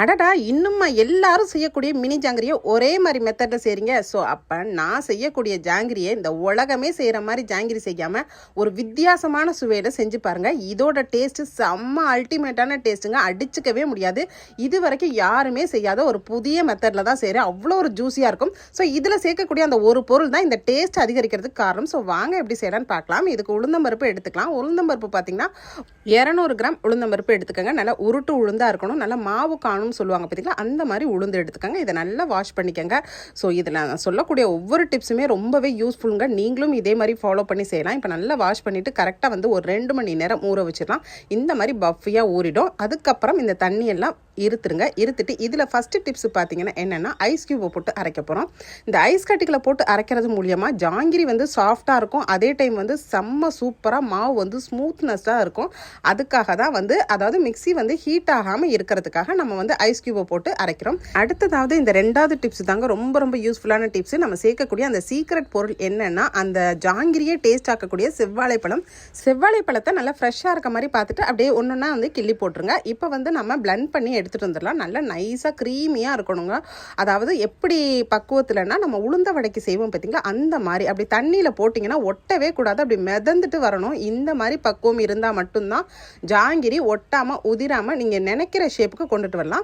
அடடா இன்னும்மா எல்லாரும் செய்யக்கூடிய மினி ஜாங்கிரியை ஒரே மாதிரி மெத்தடில் செய்கிறீங்க ஸோ அப்போ நான் செய்யக்கூடிய ஜாங்கிரியை இந்த உலகமே செய்கிற மாதிரி ஜாங்கிரி செய்யாமல் ஒரு வித்தியாசமான சுவையில் செஞ்சு பாருங்கள் இதோட டேஸ்ட்டு செம்ம அல்டிமேட்டான டேஸ்ட்டுங்க அடிச்சுக்கவே முடியாது. இது வரைக்கும் யாருமே செய்யாத ஒரு புதிய மெத்தடில் தான் செய்கிறேன் அவ்வளோ ஒரு ஜூஸியாக இருக்கும். ஸோ இதில் சேர்க்கக்கூடிய அந்த ஒரு பொருள் தான் இந்த டேஸ்ட் அதிகரிக்கிறதுக்கு காரணம். ஸோ வாங்க எப்படி செய்யலான்னு பார்க்கலாம். இதுக்கு உளுந்தம்பருப்பு எடுத்துக்கலாம். உளுந்தம்பருப்பு பார்த்தீங்கன்னா இரநூறு கிராம் உளுந்தம்பருப்பு எடுத்துக்கோங்க. நல்லா உருட்டு உளுந்தாக இருக்கணும். நல்லா மாவு காணும் காணும்னு சொல்லுவாங்க பார்த்தீங்களா அந்த மாதிரி உளுந்து எடுத்துக்கோங்க. இதை நல்லா வாஷ் பண்ணிக்கோங்க. ஸோ இதில் நான் சொல்லக்கூடிய ஒவ்வொரு டிப்ஸுமே ரொம்பவே யூஸ்ஃபுல்லுங்க நீங்களும் இதே மாதிரி ஃபாலோ பண்ணி செய்யலாம். இப்போ நல்லா வாஷ் பண்ணிவிட்டு கரெக்டாக வந்து ஒரு ரெண்டு மணி நேரம் ஊற வச்சிடலாம். இந்த மாதிரி பஃபியாக ஊறிடும். அதுக்கப்புறம் இந்த தண்ணியெல்லாம் இருத்துருங்க. இருத்துட்டு இதில் ஃபஸ்ட்டு டிப்ஸ் பார்த்தீங்கன்னா என்னென்னா ஐஸ் க்யூபை போட்டு அரைக்க போகிறோம் இந்த ஐஸ் கட்டிகளை போட்டு அரைக்கிறது மூலியமாக ஜாங்கிரி வந்து சாஃப்டாக இருக்கும். அதே டைம் வந்து செம்ம சூப்பராக மாவு வந்து ஸ்மூத்னஸ்ஸாக இருக்கும். அதுக்காக தான் வந்து அதாவது மிக்ஸி வந்து ஹீட் ஆகாமல் இருக்கிறதுக்காக நம்ம வந்து ஐஸ் கியூபை போட்டு அரைக்கிறோம். அடுத்ததாவது இந்த ரெண்டாவது டிப்ஸ் தாங்க ரொம்ப ரொம்ப யூஸ்ஃபுல்லான டிப்ஸ் நம்ம சேர்க்கக்கூடிய அந்த சீக்ரெட் பொருள் என்னென்னா அந்த ஜாங்கிரியே டேஸ்ட் ஆக்கக்கூடிய செவ்வாழைப்பழம் செவ்வாழைப்பழத்தை நல்லா ஃப்ரெஷ்ஷாக இருக்க மாதிரி பார்த்துட்டு அப்படியே ஒன்றுனா வந்து கிள்ளி போட்டுருங்க. இப்போ வந்து நம்ம பிளண்ட் பண்ணி எடுத்துகிட்டு வந்துடலாம். நல்லா நைஸாக க்ரீமியாக இருக்கணுங்க. அதாவது எப்படி பக்குவத்தில்னா நம்ம உளுந்த வடைக்கு செய்வோம் பார்த்தீங்களா அந்த மாதிரி. அப்படி தண்ணியில் போட்டிங்கன்னா ஒட்டவே கூடாது. அப்படி மிதந்துட்டு வரணும். இந்த மாதிரி பக்குவம் இருந்தால் மட்டும்தான் ஜாங்கிரி ஒட்டாமல் உதிராமல் நீங்கள் நினைக்கிற ஷேப்புக்கு கொண்டுட்டு வரலாம்.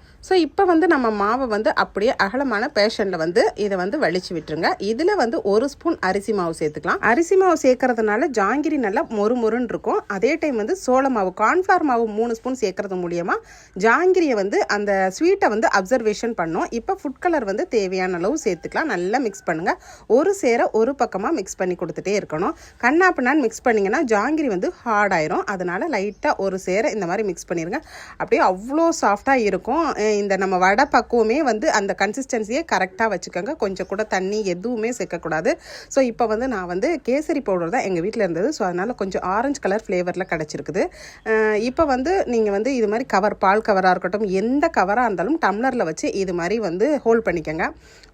ஸோ இப்போ வந்து நம்ம மாவை வந்து அப்படியே அகலமான பேஷனில் வந்து இதை வந்து வலிச்சு விட்டுருங்க. இதில் வந்து ஒரு ஸ்பூன் அரிசி மாவு சேர்த்துக்கலாம். அரிசி மாவு சேர்க்கறதுனால ஜாங்கிரி நல்லா மொறு மொறுன்னு இருக்கும். அதே டைம் வந்து சோள மாவு கார்ன்ஃப்ளவர் மாவு மூணு ஸ்பூன் சேர்க்கறது மூலியமாக ஜாங்கிரியை வந்து அந்த ஸ்வீட்டை வந்து அப்சர்வேஷன் பண்ணும். இப்போ ஃபுட் கலர் வந்து தேவையான அளவு சேர்த்துக்கலாம். நல்லா மிக்ஸ் பண்ணுங்கள் ஒரு சேர ஒரு பக்கமாக மிக்ஸ் பண்ணி கொடுத்துட்டே இருக்கணும். கண்ணாப்பினான்னு மிக்ஸ் பண்ணிங்கன்னா ஜாங்கிரி வந்து ஹார்ட் ஆயிரும். அதனால் லைட்டாக ஒரு சேர இந்த மாதிரி மிக்ஸ் பண்ணிடுங்க அப்படியே அவ்வளோ சாஃப்டாக இருக்கும். இந்த நம்ம வடை பக்குவமே வந்து அந்த கன்சிஸ்டன்சியை கரெக்டாக வச்சுக்கோங்க. கொஞ்சம் கூட தண்ணி எதுவுமே சேர்க்கக்கூடாது. ஸோ இப்போ வந்து நான் வந்து கேசரி பவுடர் தான் எங்கள் வீட்டில் இருந்தது. ஸோ அதனால் கொஞ்சம் ஆரஞ்சு கலர் ஃப்ளேவரில் கிடச்சிருக்குது. இப்போ வந்து நீங்கள் வந்து இது மாதிரி கவர் பால் கவராக இருக்கட்டும் எந்த கவராக இருந்தாலும் டம்ளரில் வச்சு இது மாதிரி வந்து ஹோல்ட் பண்ணிக்கோங்க.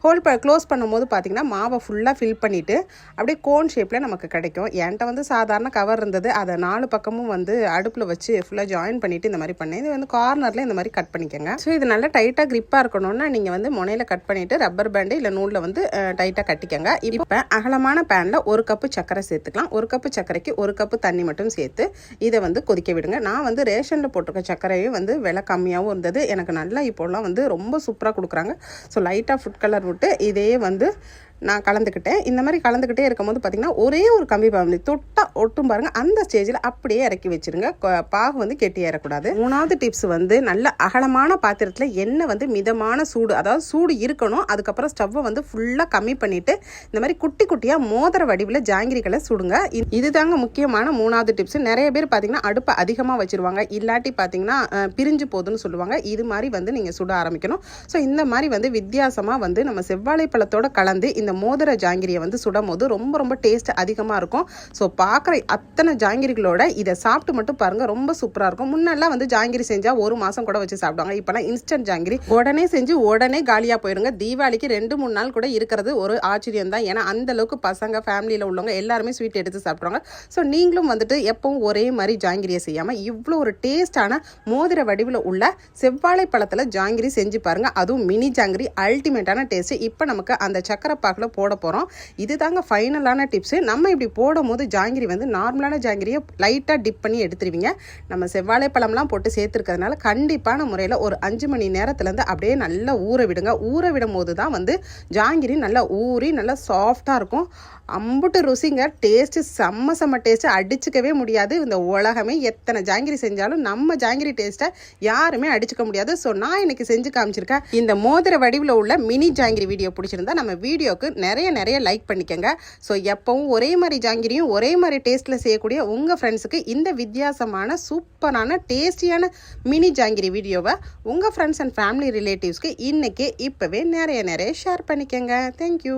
ஹோல்ட் ப க்ளோஸ் பண்ணும்போது பார்த்தீங்கன்னா மாவை ஃபுல்லாக ஃபில் பண்ணிவிட்டு அப்படியே கோன் ஷேப்பில் நமக்கு கிடைக்கும். என்கிட்ட வந்து சாதாரண கவர் இருந்தது. அதை நாலு பக்கமும் வந்து அடுப்பில் வச்சு ஃபுல்லாக ஜாயின் பண்ணிவிட்டு இந்த மாதிரி பண்ணேன். இது வந்து கார்னரில் இந்த மாதிரி கட் பண்ணிக்கோங்க. ஸோ இது நல்லா டைட்டாக க்ரிப்பாக இருக்கணும்னா நீங்கள் வந்து முனையில் கட் பண்ணிவிட்டு ரப்பர் பேண்டு இல்லை நூலில் வந்து டைட்டாக கட்டிக்கங்க. இப்போ அகலமான பேனில் ஒரு கப்பு சர்க்கரை சேர்த்துக்கலாம். ஒரு கப்பு சர்க்கரைக்கு ஒரு கப்பு தண்ணி மட்டும் சேர்த்து இதை வந்து கொதிக்க விடுங்க. நான் வந்து ரேஷனில் போட்டிருக்க சர்க்கரையும் வந்து விலை கம்மியாகவும் இருந்தது. எனக்கு நல்லா இப்போலாம் வந்து ரொம்ப சூப்பராக கொடுக்குறாங்க. ஸோ லைட்டாக ஃபுட் கலர் விட்டு இதே வந்து நான் கலந்துக்கிட்டேன். இந்த மாதிரி கலந்துக்கிட்டே இருக்கும்போது பார்த்தீங்கன்னா ஒரே ஒரு கம்பி பாம்பி தொட்டா ஒட்டும் பாருங்கள் அந்த ஸ்டேஜில் அப்படியே இறக்கி வச்சிருங்க. பாகு வந்து கெட்டி ஏறக்கூடாது. மூணாவது டிப்ஸ் வந்து நல்ல அகலமான பாத்திரத்தில் எண்ணெய் வந்து மிதமான சூடு அதாவது சூடு இருக்கணும். அதுக்கப்புறம் ஸ்டவ்வை வந்து ஃபுல்லாக கம்மி பண்ணிவிட்டு இந்த மாதிரி குட்டி குட்டியாக மோதிர வடிவில் ஜாங்கிரிகளை சுடுங்க. இது- இதுதாங்க முக்கியமான மூணாவது டிப்ஸ் நிறைய பேர் பார்த்தீங்கன்னா அடுப்பை அதிகமாக வச்சிருவாங்க. இல்லாட்டி பார்த்திங்கன்னா பிரிஞ்சு போகுதுன்னு சொல்லுவாங்க. இது மாதிரி வந்து நீங்கள் சுட ஆரம்பிக்கணும். ஸோ இந்த மாதிரி வந்து வித்தியாசமாக வந்து நம்ம செவ்வாழை பழத்தோட கலந்து இந்த இந்த மோதிர ஜாங்கிரியை வந்து சுடும் போது ரொம்ப ரொம்ப டேஸ்ட் அதிகமாக இருக்கும். ஸோ பார்க்குற அத்தனை ஜாங்கிரிகளோட இதை சாப்பிட்டு மட்டும் பாருங்கள் ரொம்ப சூப்பராக இருக்கும். முன்னெல்லாம் வந்து ஜாங்கிரி செஞ்சால் ஒரு மாதம் கூட வச்சு சாப்பிடுவாங்க. இப்போலாம் இன்ஸ்டன்ட் ஜாங்கிரி. உடனே செஞ்சு உடனே காலியாக போயிருங்க. தீபாவளிக்கு ரெண்டு மூணு நாள் கூட இருக்கிறது ஒரு ஆச்சரியம் தான். ஏன்னா அந்த அளவுக்கு பசங்க ஃபேமிலியில் உள்ளவங்க எல்லாருமே ஸ்வீட் எடுத்து சாப்பிடுவாங்க. ஸோ நீங்களும் வந்துட்டு எப்பவும் ஒரே மாதிரி ஜாங்கிரியை செய்யாமல் இவ்வளோ ஒரு டேஸ்டான மோதிர வடிவில் உள்ள செவ்வாழை பழத்தில் ஜாங்கிரி செஞ்சு பாருங்கள் அதுவும் மினி ஜாங்கிரி அல்டிமேட்டான டேஸ்ட் இப்போ நமக்கு அந்த சக்கரை பாக்கில் போட போகிறோம் இது தாங்க ஃபைனலான டிப்ஸு நம்ம இப்படி போடும் போது ஜாங்கிரி வந்து நார்மலான ஜாங்கிரியை லைட்டாக டிப் பண்ணி எடுத்துருவீங்க. நம்ம செவ்வாழை பழம்லாம் போட்டு சேர்த்துருக்கிறதுனால கண்டிப்பான முறையில் ஒரு அஞ்சு மணி நேரத்துலேருந்து அப்படியே நல்லா ஊற விடுங்க. ஊற விடும் போது தான் வந்து ஜாங்கிரி நல்லா ஊறி நல்லா சாஃப்டாக இருக்கும். அம்புட்டு ருசிங்க. டேஸ்ட்டு செம்ம செம்ம டேஸ்ட்டு அடிச்சுக்கவே முடியாது. இந்த உலகமே எத்தனை ஜாங்கிரி செஞ்சாலும் நம்ம ஜாங்கிரி டேஸ்ட்டை யாருமே அடிச்சுக்க முடியாது. ஸோ நான் இன்னைக்கு செஞ்சு காமிச்சிருக்கேன். இந்த மோதிர வடிவில் உள்ள மினி ஜாங்கிரி வீடியோ பிடிச்சிருந்தா நம்ம வீடியோக்கு நிறைய நிறைய லைக் பண்ணிக்கோங்க. ஸோ எப்பவும் ஒரே மாதிரி ஜாங்கிரியும் ஒரே மாதிரி டேஸ்ட்டில் செய்யக்கூடிய உங்கள் ஃப்ரெண்ட்ஸுக்கு இந்த வித்தியாசமான சூப்பரான டேஸ்டியான மினி ஜாங்கிரி வீடியோவை உங்கள் ஃப்ரெண்ட்ஸ் அண்ட் ஃபேமிலி ரிலேட்டிவ்ஸ்க்கு இன்றைக்கே இப்போவே நிறைய நிறைய ஷேர் பண்ணிக்கோங்க. தேங்க்யூ